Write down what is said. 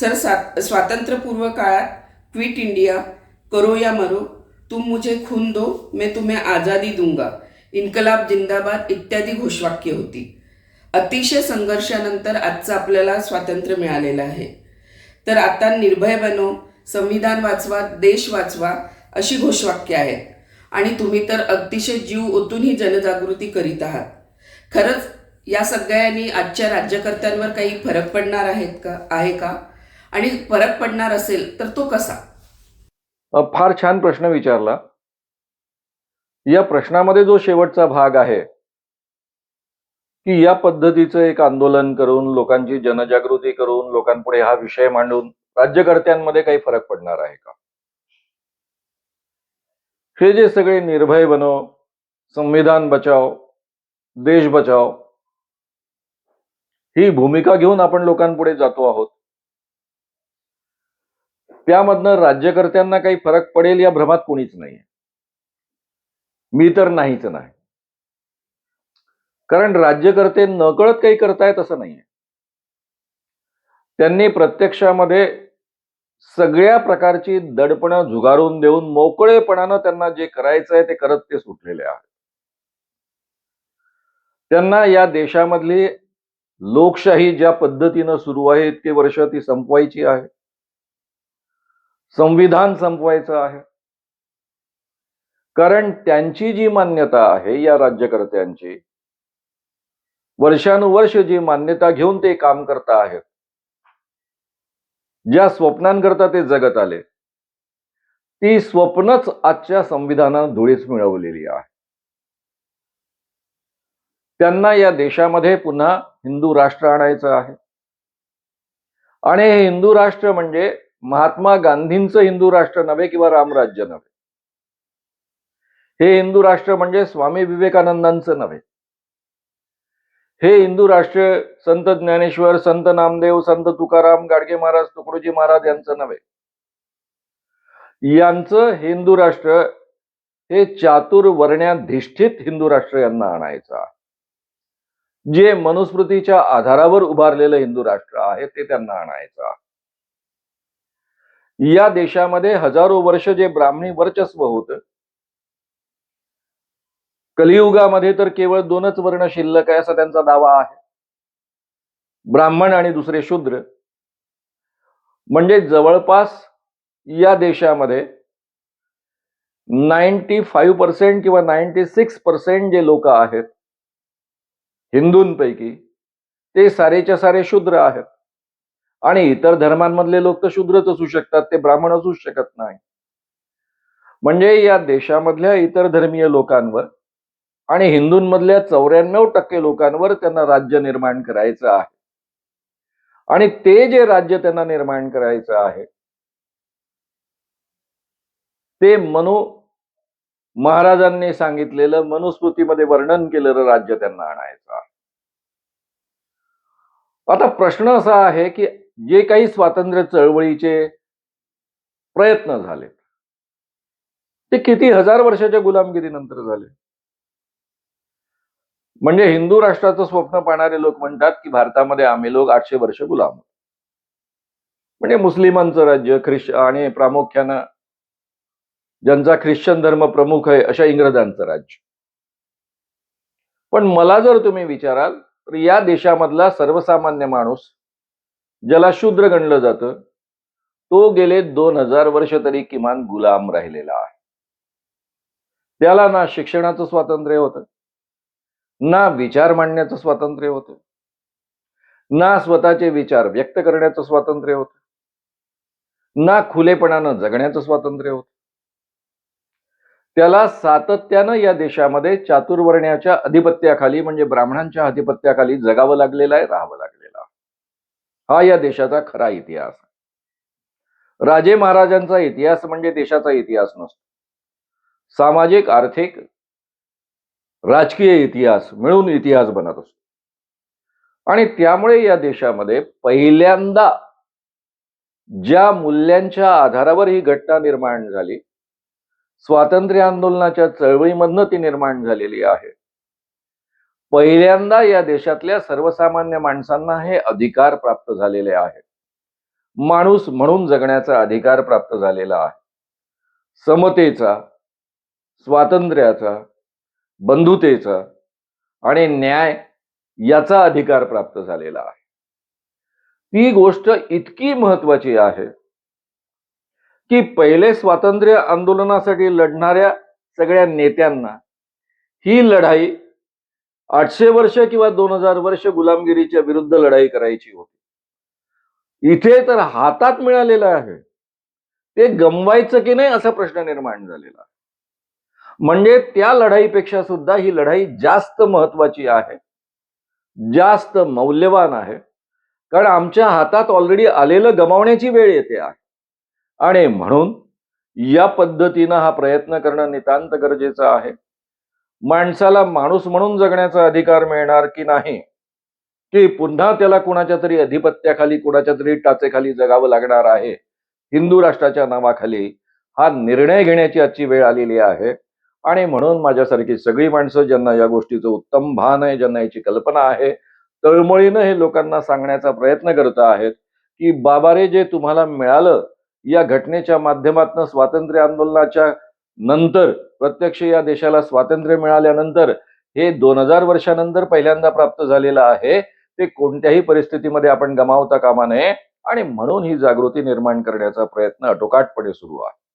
Sir स्वातंत्र्यपूर्व काळात quit India करो या मरो तुम मुझे खून दो मैं तुम्हें आझादी दूंगा इन्कलाब जिंदाबाद इत्यादी घोषवाक्य होती. अतिशय संघर्षानंतर आजचं आपल्याला स्वातंत्र्य मिळालेलं आहे. तर आता निर्भय बनो संविधान वाचवा देश वाचवा अशी घोषवाक्य आहेत. आणि तुम्ही तर अतिशय जीव ओतून ही जनजागृती करीत आहात. खरंच या सगळ्यांनी आजच्या राज्यकर्त्यांवर काही फरक पडणार आहेत का आहे का? आणि फरक पडणार असेल तर तो कसा? फार छान प्रश्न विचारला. या प्रश्नामध्ये जो शेवटचा भाग आहे की या पद्धतीचं एक आंदोलन करून लोकांची जनजागृती करून लोकांपुढे हा विषय मांडून राज्यकर्त्यांमध्ये काही फरक पडणार आहे का? हे जे सगळे निर्भय बनो संविधान बचाव देश बचाव ही भूमिका घेऊन आपण लोकांपुढे जातो आहोत. त्यामधनं राज्यकर्त्यांना काही फरक पडेल या भ्रमात कोणीच नाहीये. मी तर नाहीच नाही. कारण राज्यकर्ते नकळत काही करतायत असं नाहीये. त्यांनी प्रत्यक्षामध्ये सगळ्या प्रकारची दडपणं झुगारून देऊन मोकळेपणानं त्यांना जे करायचं आहे ते करत ते सुटलेले आहेत. त्यांना या देशामधली लोकशाही ज्या पद्धतीनं सुरू आहे इतके वर्ष ती संपवायची आहे. संविधान संपवायचं आहे. कारण त्यांची जी मान्यता आहे या राज्यकर्त्यांची वर्षानुवर्ष जी मान्यता घेऊन ते काम करता आहेत ज्या स्वप्नांकरता ते जगत आले ती स्वप्नच आजच्या संविधानानं धुळीच मिळवलेली आहे. त्यांना या देशामध्ये पुन्हा हिंदू राष्ट्र आणायचं आहे. आणि हे हिंदू राष्ट्र म्हणजे महात्मा गांधींचं हिंदू राष्ट्र नव्हे किंवा रामराज्य नव्हे. हे हिंदू राष्ट्र म्हणजे स्वामी विवेकानंदांचं नव्हे. हे हिंदू राष्ट्र संत ज्ञानेश्वर संत नामदेव संत तुकाराम गाडगे महाराज तुकडोजी महाराज यांचं नव्हे. यांचं हिंदू राष्ट्र हे चातुर्वर्ण्याधिष्ठित हिंदू राष्ट्र यांना आणायचं जे मनुस्मृतीच्या आधारावर उभारलेलं हिंदू राष्ट्र आहे ते त्यांना आणायचं या देशामध्ये हजारो वर्ष जे ब्राह्मणी वर्चस्व होतं कलियुगामध्ये तर केवळ दोनच वर्ण शिल्लक आहे असा त्यांचा दावा आहे. ब्राह्मण आणि दुसरे शूद्र. म्हणजे जवळपास या देशामध्ये नाईन्टी फाईव्ह पर्सेंट किंवा नाईन्टी सिक्स पर्सेंट जे लोक आहेत हिंदूंपैकी ते सारेच्या सारे शूद्र आहेत. आणि इतर धर्मांमधले लोक तर शूद्रच असू शकतात ते ब्राह्मण असू शकत नाही. म्हणजे या देशामधल्या इतर धर्मीय लोकांवर आणि हिंदूंमधल्या चौऱ्याण्णव टक्के लोकांवर त्यांना राज्य निर्माण करायचं आहे. आणि ते जे राज्य त्यांना निर्माण करायचं आहे ते मनु महाराजांनी सांगितलेलं मनुस्मृतीमध्ये वर्णन केलेलं राज्य त्यांना आणायचं आहे. आता प्रश्न असा आहे की जे काही स्वातंत्र्य चळवळीचे प्रयत्न झाले ते किती हजार वर्षाच्या गुलामगिरीनंतर झाले. म्हणजे हिंदू राष्ट्राचं स्वप्न पाहणारे लोक म्हणतात की भारतामध्ये आम्ही लोक आठशे वर्ष गुलाम म्हणजे मुस्लिमांचं राज्य ख्रिश आणि प्रामुख्यानं ज्यांचा ख्रिश्चन धर्म प्रमुख आहे अशा इंग्रजांचं राज्य. पण मला जर तुम्ही विचाराल तर या देशामधला सर्वसामान्य माणूस ज्याला शूद्र गणलं जातं. तो गेले दोन हजार वर्ष तरी किमान गुलाम राहिलेला आहे. त्याला ना शिक्षणाचं स्वातंत्र्य होतं. ना विचार मांडण्याचं स्वातंत्र्य होतं. ना स्वतःचे विचार व्यक्त करण्याचं स्वातंत्र्य होतं. ना खुलेपणानं जगण्याचं स्वातंत्र्य होतं. त्याला सातत्यानं या देशामध्ये चातुर्वर्ण्याच्या अधिपत्याखाली म्हणजे ब्राह्मणांच्या अधिपत्याखाली जगावं लागलेलं आहे राहावं लागलं हा या देशाचा खरा इतिहास राजे महाराजांचा इतिहास म्हणजे देशाचा इतिहास नसतो. सामाजिक आर्थिक राजकीय इतिहास मिळून इतिहास बनत असतो. आणि त्यामुळे या देशामध्ये पहिल्यांदा ज्या मूल्यांच्या आधारावर ही घटना निर्माण झाली स्वातंत्र्य आंदोलनाच्या चळवळीमधनं ती निर्माण झालेली आहे. पहिल्यांदा या देशातल्या सर्वसामान्य माणसांना हे अधिकार प्राप्त झालेले आहेत. माणूस म्हणून जगण्याचा अधिकार प्राप्त झालेला आहे. समतेचा स्वातंत्र्याचा बंधुतेचा आणि न्याय याचा अधिकार प्राप्त झालेला आहे. ती गोष्ट इतकी महत्वाची आहे की पहिले स्वातंत्र्य आंदोलनासाठी लढणाऱ्या सगळ्या नेत्यांना ही लढाई आठशे वर्ष किंवा दोन हजार वर्ष गुलामगिरीच्या विरुद्ध लढाई करायची होती. इथे तर हातात मिळालेलं आहे. ते गमवायचं की नाही असा प्रश्न निर्माण झालेला आहे. म्हणजे त्या लढाईपेक्षा सुद्धा ही लढाई जास्त महत्वाची आहे. जास्त मौल्यवान आहे. कारण आमच्या हातात ऑलरेडी आलेलं गमावण्याची वेळ येते आहे. आणि म्हणून या पद्धतीनं हा प्रयत्न करणं नितांत गरजेचं आहे. माणसाला माणूस म्हणून जगण्याचा अधिकार मिळणार की नाही? की पुन्हा त्याला कुणाच्या तरी अधिपत्याखाली कुणाच्या तरी टाचेखाली जगावं लागणार आहे? हिंदू राष्ट्राच्या नावाखाली हा निर्णय घेण्याची आजची वेळ आलेली आहे. आणि म्हणून माझ्यासारखी सगळी माणसं ज्यांना या गोष्टीचं उत्तम भान आहे ज्यांना याची कल्पना आहे तळमळीनं हे लोकांना सांगण्याचा प्रयत्न करत आहेत की बाबारे जे तुम्हाला मिळालं या घटनेच्या माध्यमातून स्वातंत्र्य आंदोलनाच्या नंतर प्रत्यक्ष या देशाला स्वातंत्र्य मिळाल्यानंतर हे दोन हजार वर्षानंतर पहिल्यांदा प्राप्त झालेलं आहे ते कोणत्याही परिस्थितीमध्ये आपण गमावता कामा नये आणि म्हणून ही जागृती निर्माण करण्याचा प्रयत्न अटोकाटपणे सुरू आहे.